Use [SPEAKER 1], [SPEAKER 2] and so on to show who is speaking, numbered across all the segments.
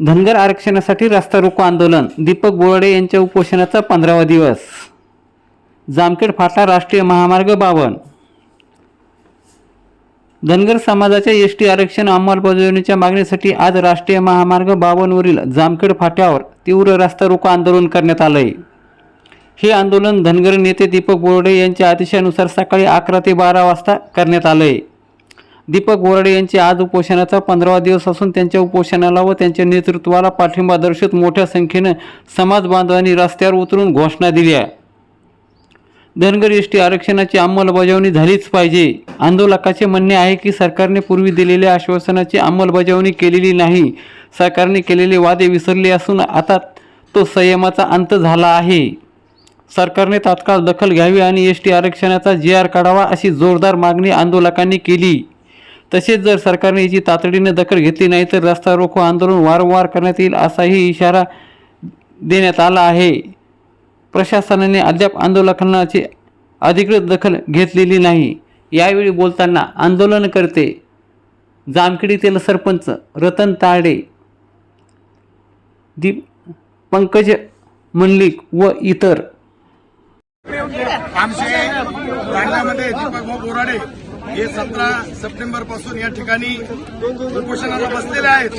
[SPEAKER 1] धनगर आरक्षणासाठी रास्ता रोको आंदोलन दीपक बोराडे यांच्या उपोषणाचा पंधरावा दिवस. जामखेड फाटा राष्ट्रीय महामार्ग बावन. धनगर समाजाच्या एस टी आरक्षण अंमलबजावणीच्या मागणीसाठी आज राष्ट्रीय महामार्ग बावनवरील जामखेड फाट्यावर तीव्र रास्ता रोको आंदोलन करण्यात आलं आहे हे आंदोलन धनगर नेते दीपक बोर्डे यांच्या आदेशानुसार सकाळी अकरा ते बारा वाजता करण्यात आलं आहे दीपक बोराडे यांचे आज उपोषणाचा पंधरावा दिवस असून त्यांच्या उपोषणाला व त्यांच्या नेतृत्वाला पाठिंबा दर्शवत मोठ्या संख्येनं समाज बांधवांनी रस्त्यावर उतरून घोषणा दिल्या धनगर एस टी आरक्षणाची अंमलबजावणी झालीच पाहिजे. आंदोलकाचे म्हणणे आहे की सरकारने पूर्वी दिलेल्या आश्वासनाची अंमलबजावणी केलेली नाही. सरकारने केलेले वादे विसरले असून आता तो संयमाचा अंत झाला आहे. सरकारने तात्काळ दखल घ्यावी आणि एस टी आरक्षणाचा जी आर काढावा अशी जोरदार मागणी आंदोलकांनी केली. तसेच जर सरकारने याची तातडीने दखल घेतली नाही तर रस्ता रोको आंदोलन वारंवार करण्यात येईल असाही इशारा देण्यात आला आहे. प्रशासनाने अद्याप आंदोलकांची अधिकृत दखल घेतलेली नाही. यावेळी बोलताना आंदोलनकर्ते जामखेडीतील सरपंच रतन ताडे दीप पंकज मंडलिक व इतर.
[SPEAKER 2] आमचे बोराडे हे सतरा सप्टेंबरपासून या ठिकाणी उपोषणाला बसलेले आहेत.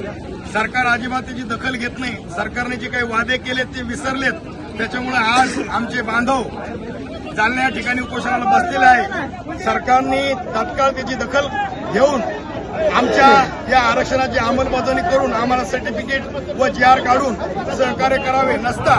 [SPEAKER 2] सरकार अजिबात त्याची दखल घेत नाही. सरकारने जे काही वादे केलेत ते विसरलेत. त्याच्यामुळे आज आमचे बांधव जालना या ठिकाणी उपोषणाला बसलेले आहे सरकारने तात्काळ त्याची दखल घेऊन आमच्या या आरक्षणाची अंमलबजावणी करून आम्हाला सर्टिफिकेट व जी आर काढून सहकार्य करावे नसता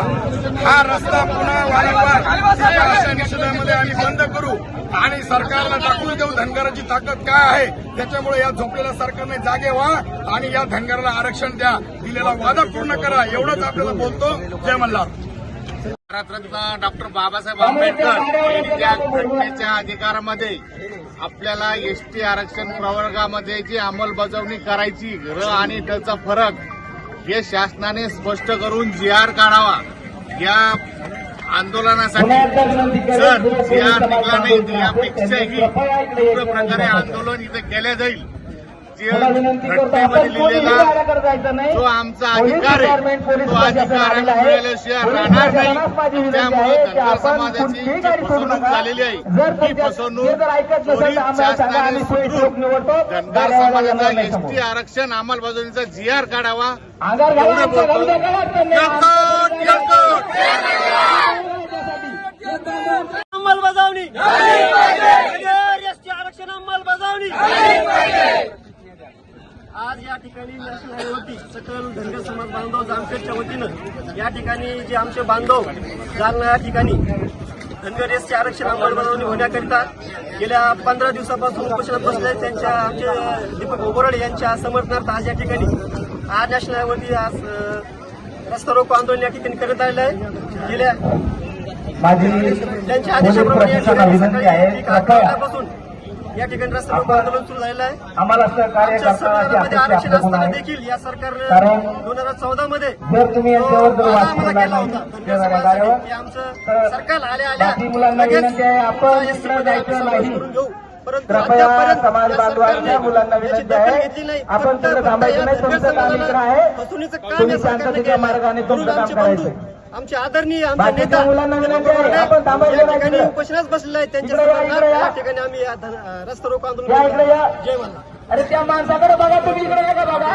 [SPEAKER 2] हा रस्ता पुन्हा वारंवार निषेधामध्ये आम्ही बंद करू. आणि सरकारला टाकून देऊ धनगराची ताकद काय आहे? त्याच्यामुळे या झोपलेल्या सरकारने जागे व्हा आणि या धनगराला आरक्षण द्या. दिलेला वादा पूर्ण करा. एवढंच आपल्याला बोलतो. जय मल्हार.
[SPEAKER 3] भारतरत्न डॉक्टर बाबासाहेब आंबेडकर यांच्या घटनेच्या अधिकारामध्ये आपल्याला एसटी आरक्षण प्रवर्गामध्ये जी अंमलबजावणी करायची र आणि टचा फरक हे शासनाने स्पष्ट करून जी आर काढावा. या आंदोलनासाठी जर निघाला नाही तर यापेक्षाही तीव्र प्रकारे आंदोलन इथं केलं जाईल. जे घटनेमध्ये लिहिलेला जो आमचा अधिकार आहे तो अधिकार मिळाल्याशिवाय राहणार नाही. त्यामुळे धनगर समाजाची जी फसवणूक झालेली आहे ही फसवणूक त्वरित शासनाने सुधरून धनगर समाजाचा एसटी आरक्षण अंमलबजावणीचा जी आर काढावा. एवढं बोलतो येळकोट, येळकोट.
[SPEAKER 4] अंमलबजावणी एसटी आरक्षण अंमलबजावणी आज या ठिकाणी नॅशनल हायवेवरती सकल धनगर समाज बांधव जामखेडच्या वतीनं या ठिकाणी जे आमचे बांधव जालना या ठिकाणी धनगर एसटी आरक्षण अंमलबजावणी होण्याकरिता गेल्या पंधरा दिवसापासून उपोषणात बसले त्यांच्या आमचे दीपक बोराडे यांच्या समर्थनार्थ आज या ठिकाणी आज नॅशनल हायवेवरती आज रस्ता रोको आंदोलन या ठिकाणी करण्यात आलेलं आहे. गेल्या त्यांच्या आदेशाप्रमाणे या ठिकाणी सकाळी
[SPEAKER 5] कृपया
[SPEAKER 4] वाजल्यापासून या ठिकाणी रस्ता रोको आंदोलन सुरू झालेलं आहे.
[SPEAKER 5] आम्हाला सहकार्य
[SPEAKER 4] संविधानामध्ये आरक्षण असताना देखील या सरकारनं दोन हजार चौदा मध्ये आम्हाला
[SPEAKER 5] केला
[SPEAKER 4] होता. धनगर समाजासाठी आमचं सरकार आल्या आल्या लगेच घेऊ.
[SPEAKER 5] कृपया समाज बांधवांच्या मुलांना विनंती आहे. आपण
[SPEAKER 4] फक्त
[SPEAKER 5] थांबायचं नाही तुमचं काम इकडे आहे तुम्ही शांततेच्या. मार्गाने तुमचं काम करायचं
[SPEAKER 4] आमचे आदरणीय आमचे नेता
[SPEAKER 5] मुलांना विनंती आहे,
[SPEAKER 4] बोराडे
[SPEAKER 5] आपण थांबायचं
[SPEAKER 4] या ठिकाणी. उपोषणास बसलेले आहेत त्यांच्या
[SPEAKER 5] या,
[SPEAKER 4] ठिकाणी आम्ही रस्ता रोको आंदोलन. जय मल्हार
[SPEAKER 5] अरे त्या माणसाकडे बघा तुम्ही इकडे बघा